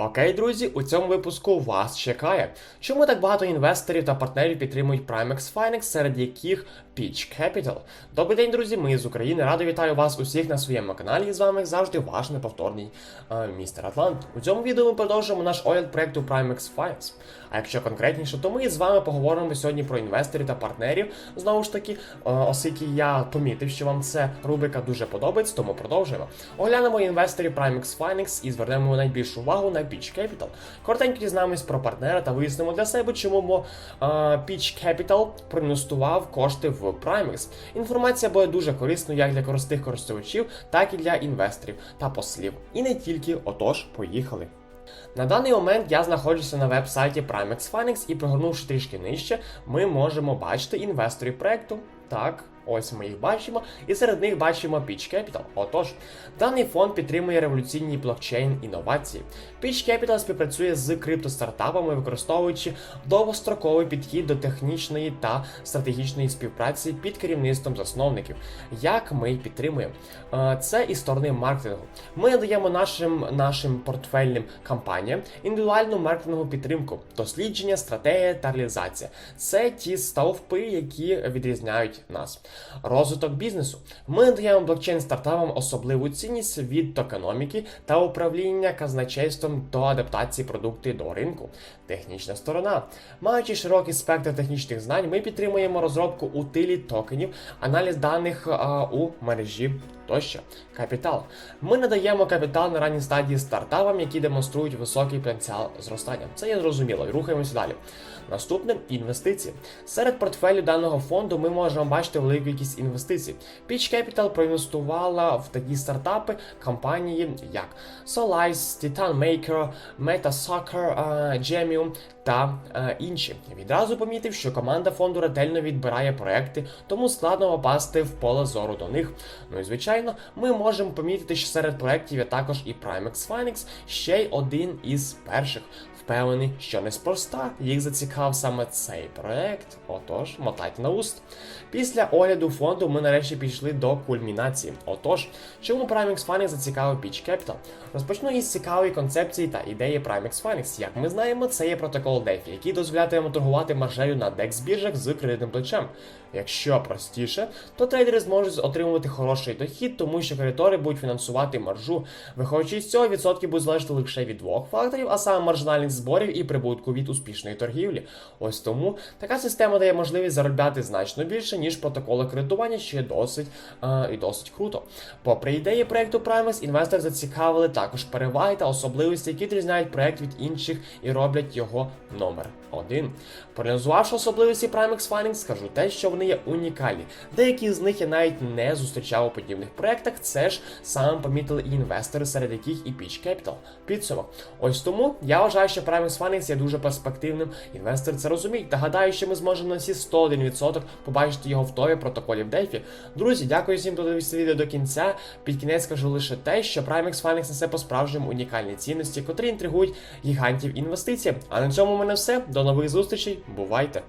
Окей, друзі, у цьому випуску вас чекає. Чому так багато інвесторів та партнерів підтримують Primex Finance, серед яких Peach Capital? Добрий день, друзі! Ми з України. Радо вітаю вас усіх на своєму каналі. І з вами завжди ваш неповторний е, містер Атлант. У цьому відео ми продовжуємо наш огляд проекту Primex Finance. А якщо конкретніше, то ми з вами поговоримо сьогодні про інвесторів та партнерів. Знову ж таки, е, оскільки я помітив, що вам ця рубрика дуже подобається, тому продовжуємо. Оглянемо інвесторів Primex Finance і звернемо найбільшу увагу на Peach Capital. Коротенько дізнаємось про партнера та вияснимо для себе, чому Peach Capital проінвестував кошти в Primex. Інформація буде дуже корисною як для простих користувачів, так і для інвесторів та послів. І не тільки, отож, поїхали. На даний момент я знаходжуся на веб-сайті Primex Finance і прогорнувши трішки нижче, ми можемо бачити інвесторів проекту. Так, ось ми їх бачимо, і серед них бачимо Peach Capital. Отож, даний фонд підтримує революційні блокчейн інновації. Peach Capital співпрацює з криптостартапами, використовуючи довгостроковий підхід до технічної та стратегічної співпраці під керівництвом засновників. Як ми їх підтримуємо? Е, Це і сторони маркетингу. Ми надаємо нашим нашим портфельним компаніям індивідуальну маркетингову підтримку, дослідження, стратегія та реалізація. Це ті стовпи, які відрізняють нас. Розвиток бізнесу. Ми надаємо блокчейн стартапам особливу цінність від токеноміки та управління казначейством до адаптації продуктів до ринку. Технічна сторона. Маючи широкий спектр технічних знань, ми підтримуємо розробку утилі токенів, аналіз даних а, у мережі тощо. Капітал. Ми надаємо капітал на ранній стадії стартапам, які демонструють високий потенціал зростання. Це є зрозуміло, і рухаємося далі. Наступне інвестиції. Серед портфелю даного фонду ми можемо бачити велику кількість інвестицій. Peach Capital проінвестувала в такі стартапи компанії, як Solice, Titan Maker, MetaSoccer, е, Gemium та е, інші. Відразу помітив, що команда фонду ретельно відбирає проекти, тому складно попасти в поле зору до них. Ну і звичайно, ми можемо помітити, що серед проєктів є також і Primex Finance, ще й один із перших. Впевнений, що неспроста їх зацікав саме цей проект. Отож, мотайте на уст. Після огляду фонду ми нарешті пішли до кульмінації. Отож, чому Primex Finance зацікавив Peach Capital? Розпочну із цікавої концепції та ідеї Primex Finance. Як ми знаємо, це є протокол DeFi, який дозволятиме торгувати маржею на DEX біржах з кредитним плечем. Якщо простіше, то трейдери зможуть отримувати хороший дохід, тому що кредитори будуть фінансувати маржу. Виходячи з цього, відсотки будуть залежати лише від двох факторів, а саме маржинальних зборів і прибутку від успішної торгівлі. Ось тому така система дає можливість заробляти значно більше, ніж протоколи кредитування, що є досить е, і досить круто. Попри ідеї проекту Primus, інвестори зацікавили також переваги та особливості, які відрізняють проект від інших і роблять його номер один. Проаналізувавши особливості Primex Finance, скажу те, що вони є унікальні. Деякі з них я навіть не зустрічав у подібних проектах. Це ж саме помітили і інвестори, серед яких і Peach Capital. Підсумок. Ось тому я вважаю, що Primex Finance є дуже перспективним. Інвестори це розуміють. Та гадаю, що ми зможемо на всі 101% побачити його в тові протоколів DeFi. Друзі, дякую всім, хто дивився відео до кінця. Під кінець скажу лише те, що Primex Finance несе по-справжньому унікальні цінності, котрі інтригують гігантів інвестицій. А на цьому в мене все. До нових зустрічей. Бувайте!